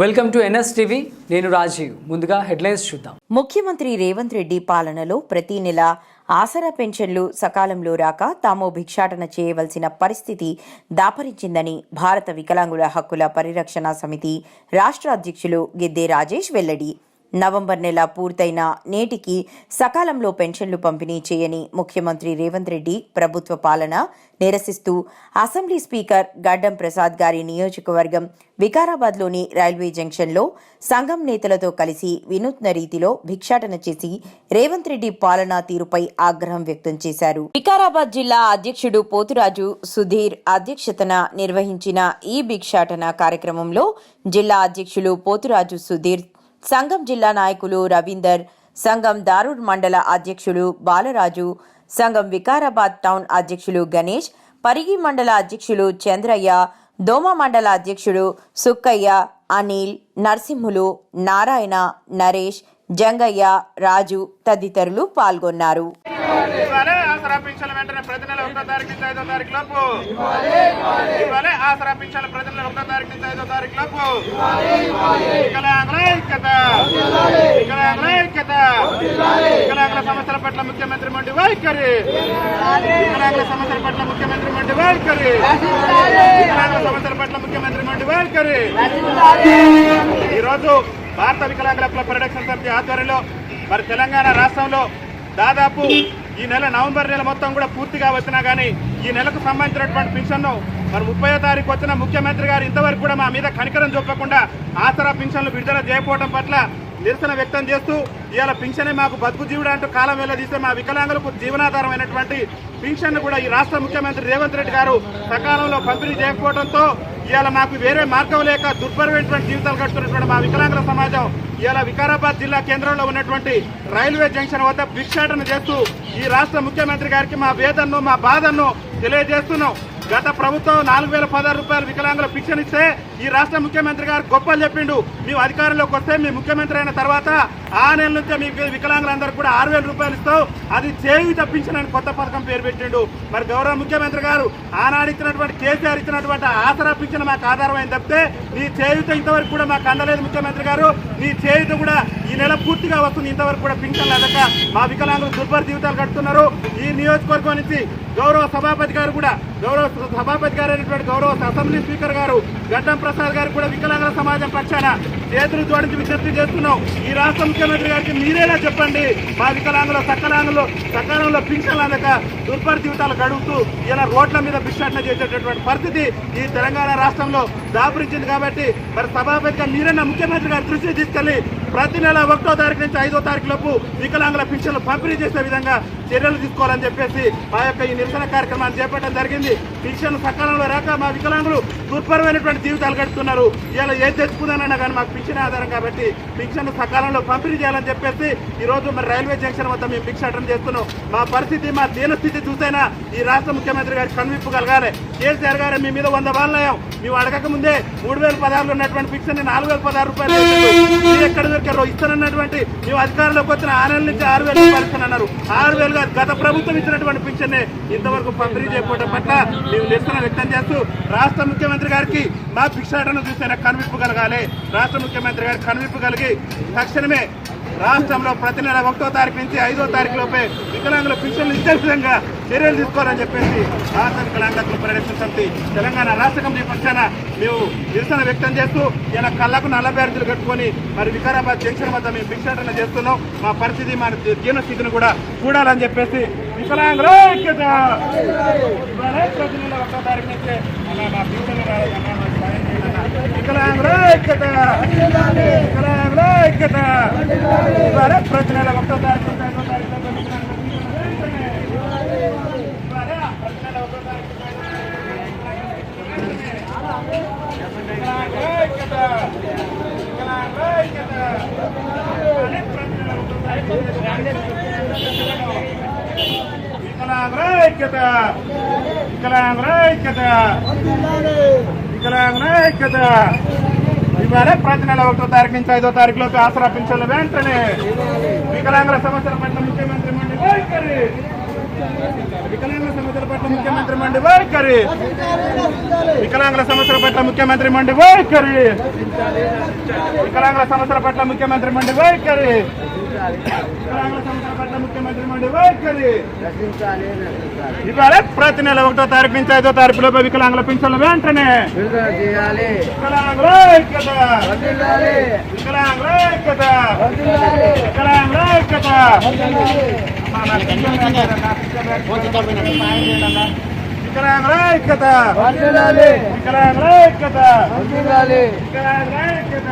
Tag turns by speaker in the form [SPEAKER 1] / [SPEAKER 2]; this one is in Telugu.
[SPEAKER 1] వెల్కమ్ టు ఎన్ఎస్ టీవీ నేను రాజీవ్. ముందుగా హెడ్లైన్స్ చూద్దాం.
[SPEAKER 2] ముఖ్యమంత్రి రేవంత్ రెడ్డి పాలనలో ప్రతి నెల ఆసరా పెన్షన్లు సకాలంలో రాక తాము భిక్షాటన చేయవలసిన పరిస్థితి దాపరించిందని భారత వికలాంగుల హక్కుల పరిరక్షణ సమితి రాష్ట్ర అధ్యక్షులు గిద్దే రాజేష్ వెల్లడి నవంబర్ నెల పూర్తయిన నేటికి సకాలంలో పెన్షన్లు పంపిణీ చేయని ముఖ్యమంత్రి రేవంత్ రెడ్డి ప్రభుత్వ పాలన నిరసిస్తూ అసెంబ్లీ స్పీకర్ గడ్డం ప్రసాద్ గారి నియోజకవర్గం వికారాబాద్లోని రైల్వే జంక్షన్లో సంఘం నేతలతో కలిసి వినూత్న రీతిలో భిక్షాటన చేసి రేవంత్ రెడ్డి పాలనా తీరుపై ఆగ్రహం వ్యక్తం చేశారు. వికారాబాద్ జిల్లా అధ్యక్షుడు పోతురాజు సుధీర్ అధ్యక్షతన నిర్వహించిన ఈ భిక్షాటన కార్యక్రమంలో జిల్లా అధ్యక్షులు పోతురాజు సుధీర్ సంఘం జిల్లా నాయకులు రవీందర్ సంఘం దారుడ్ మండల అధ్యక్షులు బాలరాజు సంఘం వికారాబాద్ టౌన్ అధ్యక్షులు గణేష్ పరిగి మండల అధ్యక్షులు చంద్రయ్య దోమ మండల అధ్యక్షుడు సుక్కయ్య అనిల్ నరసింహులు నారాయణ నరేష్ జంగయ్య రాజు తదితరులు పాల్గొన్నారు.
[SPEAKER 3] ఇవ్వాలి ఆసరా పింఛన్ల వెంటనే ప్రతి నెల ఒకటో తారీఖు నుంచి ఐదో తారీఖు లోపు. ఇవ్వాలి ఆసరా పింఛన్ల ప్రతి నెల ఒకటో తారీఖు నుంచి ఐదో తారీఖు లోపు. వికలాంగుల ఐక్యత. వికలాంగుల ఐక్యత. వికలాంగుల సమస్యల పట్ల ముఖ్యమంత్రి మండి వైఖరి. వికలాంగుల సమస్యల పట్ల ముఖ్యమంత్రి మండి వైఖరి. వికలాంగుల సమస్యల పట్ల ముఖ్యమంత్రి మండి వైఖరి. ఈరోజు భారత వికలాంగుల హక్కుల పరిరక్షణ సమితి ఆధ్వర్యంలో మరి తెలంగాణ రాష్ట్రంలో దాదాపు ఈ నెల నవంబర్ నెల మొత్తం కూడా పూర్తిగా వచ్చినా కానీ ఈ నెలకు సంబంధించినటువంటి పింఛన్ను మరి ముప్పై తారీఖు వచ్చిన ముఖ్యమంత్రి గారు ఇంతవరకు కూడా మా మీద కనికరం చూపకుండా ఆసరా పింఛన్లు విడుదల చేయకపోవడం పట్ల నిరసన వ్యక్తం చేస్తూ ఇవాళ పింఛనే మాకు బతుకు జీవుడు అంటూ కాలం వెళ్ళదీస్తే మా వికలాంగులకు జీవనాధారమైనటువంటి పింఛన్ కూడా ఈ రాష్ట్ర ముఖ్యమంత్రి రేవంత్ రెడ్డి గారు సకాలంలో పంపిణీ చేయకపోవడంతో ఇవాళ మాకు వేరే మార్గం లేక దుర్భరమైనటువంటి జీవితాలు గడుపుతున్నటువంటి మా వికలాంగుల సమాజం ఇవాళ వికారాబాద్ జిల్లా కేంద్రంలో ఉన్నటువంటి రైల్వే జంక్షన్ వద్ద భిక్షాటన చేస్తూ ఈ రాష్ట్ర ముఖ్యమంత్రి గారికి మా వేదన్ను మా బాధను తెలియజేస్తున్నాం. గత ప్రభుత్వం నాలుగు వేల పదహారు రూపాయలు వికలాంగుల పింఛన్ ఇస్తే ఈ రాష్ట్ర ముఖ్యమంత్రి గారు గొప్పలు చెప్పిండు. మేము అధికారంలోకి వస్తే మీ ముఖ్యమంత్రి అయిన తర్వాత ఆ నెల నుంచే మీ వికలాంగులందరూ కూడా ఆరు వేల రూపాయలు ఇస్తావు అది చేయి తప్పించనని కొత్త పథకం పేరు పెట్టిండు. మరి గౌరవ ముఖ్యమంత్రి గారు ఆనాడు ఇచ్చినటువంటి కేసీఆర్ ఇచ్చినటువంటి ఆసరా పింఛన మాకు ఆధారమైంది తప్పితే నీ చేయుత ఇంతవరకు కూడా మాకు అందలేదు ముఖ్యమంత్రి గారు. నీ చేయుత కూడా ఈ నెల పూర్తిగా వస్తుంది. ఇంతవరకు కూడా పింఛన్ లేదక మా వికలాంగులు దుర్భర జీవితాలు కడుతున్నారు ఈ నియోజకవర్గం నుంచి గౌరవ సభాపతి గారు కూడా గౌరవ సభాపతి గారు అయినటువంటి గౌరవ అసెంబ్లీ స్పీకర్ గారు గడ్డం ప్రసాద్ గారు కూడా వికలాంగుల సమాజం పక్షాన చేతులు జోడించి విజ్ఞప్తి చేస్తున్నాం. ఈ రాష్ట్ర ముఖ్యమంత్రి గారికి మీరేలా చెప్పండి? మా వికలాంగుల సకలాంగులు సకాలంలో పింఛన్లు అందక దుర్భర జీవితాలు గడుగుతూ ఇలా రోడ్ల మీద భిక్షాటన చేసేటటువంటి పరిస్థితి ఈ తెలంగాణ రాష్ట్రంలో దాపురించింది కాబట్టి మరి సభాపతిగా మీరన్నా ముఖ్యమంత్రి గారు దృష్టి తీసుకెళ్ళి ప్రతి నెల ఒకటో తారీఖు నుంచి ఐదో తారీఖు లోపు వికలాంగుల పింఛన్లు పంపిణీ చేసే విధంగా చర్యలు తీసుకోవాలని చెప్పేసి మా యొక్క ఈ నిరసన కార్యక్రమాన్ని చేపట్టడం జరిగింది. పింఛన్ సకాలంలో రాక మా వికలాంగులు దుర్భరమైనటువంటి జీవితాలు గడుపుతున్నారు. ఇలా ఏది తెచ్చుకుందానన్నా కానీ మాకు పింఛన్ ఆధారం కాబట్టి పింఛన్ సకాలంలో పంపిణీ చేయాలని చెప్పేసి ఈరోజు మరి రైల్వే జంక్షన్ వద్ద మేము భిక్షాటన చేస్తున్నాం. మా పరిస్థితి మా దీనస్థితి చూసైనా ఈ రాష్ట్ర ముఖ్యమంత్రి గారి కనువిప్పు కలగాలి కేసీఆర్ గారు మీ మీద వంద బాలయం మేము అడగక ముందే మూడు వేల పదహారులో ఉన్నటువంటి పింఛన్ నాలుగు వేల పదహారు రూపాయలు ఎక్కడ దొరికారో ఇస్తానన్నటువంటి మేము అధికారంలోకి వచ్చిన ఆరు నెలల నుంచి ఆరు వేలు ఇస్తానన్నారు ఆరు వేలు కాదు గత ప్రభుత్వం ఇచ్చినటువంటి పింఛన్ ఇంతవరకు పంపిణీ చేయకపోవడం పట్ల మేము నిరసన వ్యక్తం చేస్తూ రాష్ట్ర ముఖ్యమంత్రి గారికి మా భిక్షాటన చూసైనా కనువిప్పు కలగాలి. రాష్ట్ర ముఖ్యమంత్రి గారికి కనువిప్పు కలిగి తక్షణమే రాష్ట్రంలో ప్రతి నెల ఒకటో తారీఖు నుంచి ఐదో తారీఖు లోపే వికలాంగుల పింఛన్లు ఇచ్చే విధంగా చర్యలు తీసుకోవాలని చెప్పేసి రాష్ట్ర వికలాంగుల పరిరక్షణ సమితి తెలంగాణ రాష్ట్ర కమిటీ పక్షాన మేము నిరసన వ్యక్తం చేస్తూ ఇలా కళ్ళకు నల్ల బ్యారేజీలు కట్టుకొని మరి వికారాబాద్ జంక్షన్ వద్ద మేము భిక్షాటన చేస్తున్నాం. మా పరిస్థితి మా జీర్ణస్థితిని స్థితిని కూడా చూడాలని చెప్పేసి వికలాంగుల ఐక్యత! ప్రతి నెల ఒకటో తారీఖు నుంచి మా పింఛన్లు వికలాంగుల ఐక్యత! వికలాంగుల ఐక్యత ఇవాళ ప్రతి నెల ఒకటో తారీఖు నుంచి ఐక్యత ఐక్యత ఐక్యత ఇవాళ ప్రతి నెల ఒకటో తారీఖు నుంచి ఐదో తారీఖు లోపు ఆసరా పింఛన్లు వెంటనే. వికలాంగుల సమస్యల పట్ల ముఖ్యమంత్రి మండి వైఖరి. వికలాంగుల సమస్యల పట్ల ముఖ్యమంత్రి మండి వైఖరి. వికలాంగుల సమస్యల పట్ల ముఖ్యమంత్రి మండి వైఖరి. వికలాంగుల సమస్యల పట్ల ముఖ్యమంత్రి మండి వైఖరి. వికలాంగుల సమస్యల ముఖ్యమంత్రి మండి వైఖరి ఇవాళ ప్రతి నెల ఒకటో తారీఖు నుంచి ఐదో తారీఖు లోపు వికలాంగుల పింఛన్లు వెంటనే. వికలాంగుల ఐక్యత. వికలాంగుల ఐక్యత. వికలాంగుల ఐక్యత. వికలాంగుల ఐక్యత. వికలాంగుల ఐక్యత. వికలాంగుల ఐక్యత.